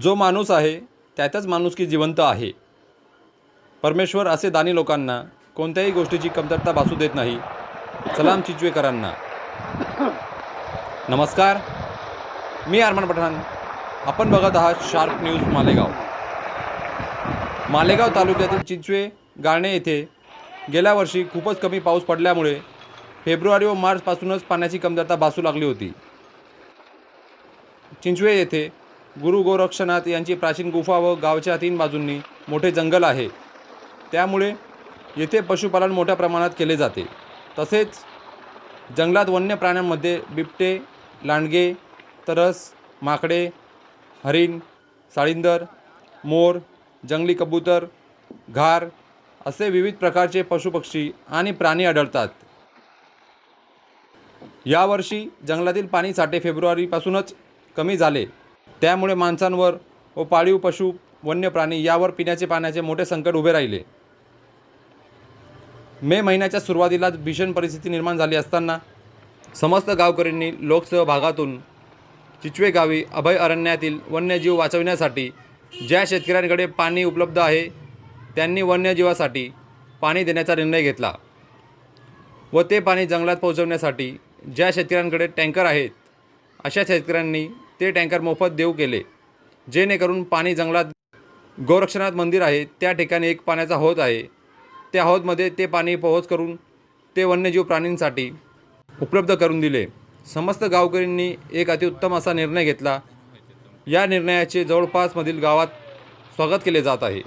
जो माणूस आहे त्यातच माणुसकी जिवंत आहे. परमेश्वर असे दानी लोकांना कोणत्याही गोष्टीची कमतरता भासू देत नाही. सलाम चिचवेकरांना. नमस्कार. मी अरमान पठाण. आपण बघत आहात शार्प न्यूज मालेगाव. मालेगाव तालुक्यातील चिंचवे गाळणे येथे गेल्या वर्षी खूपच कमी पाऊस पडल्यामुळे फेब्रुवारी व मार्चपासूनच पाण्याची कमतरता भासू लागली होती. चिंचवे येथे गुरु गोरक्षनाथ यांची प्राचीन गुफा व गावच्या तीन बाजूंनी मोठे जंगल आहे. त्यामुळे येथे पशुपालन मोठ्या प्रमाणात केले जाते. तसेच जंगलात वन्य प्राण्यांमध्ये बिबटे लांडगे तरस माकडे हरिण साळिंदर मोर जंगली कबूतर घार असे विविध प्रकारचे पशुपक्षी आणि प्राणी आढळतात. यावर्षी जंगलातील पाणी साठे फेब्रुवारीपासूनच कमी झाले. त्यामुळे माणसांवर व पाळीव पशु वन्य प्राणी यावर पिण्याचे पाण्याचे मोठे संकट उभे राहिले. मे महिन्याच्या सुरुवातीलाच भीषण परिस्थिती निर्माण झाली असताना समस्त गावकऱ्यांनी लोकसहभागातून चिचवे गावी अभय अरण्यातील वन्यजीव वाचविण्यासाठी ज्या शेतकऱ्यांकडे पाणी उपलब्ध आहे त्यांनी वन्यजीवासाठी पाणी देण्याचा निर्णय घेतला व ते पाणी जंगलात पोहोचवण्यासाठी ज्या शेतकऱ्यांकडे टँकर आहेत अशा शेतकऱ्यांनी ते टँकर मोफत देऊ केले जेणेकरून पाणी जंगलात गोरक्षनाथ मंदिर आहे त्या ठिकाणी एक पाण्याचा हौद आहे. त्या हौदमध्ये ते पाणी पोहोच करून ते वन्यजीव प्राणींसाठी उपलब्ध करून दिले. समस्त गावकऱ्यांनी एक अतिउत्तम असा निर्णय घेतला. या निर्णयाचे जवळपासमधील गावात स्वागत केले जात आहे.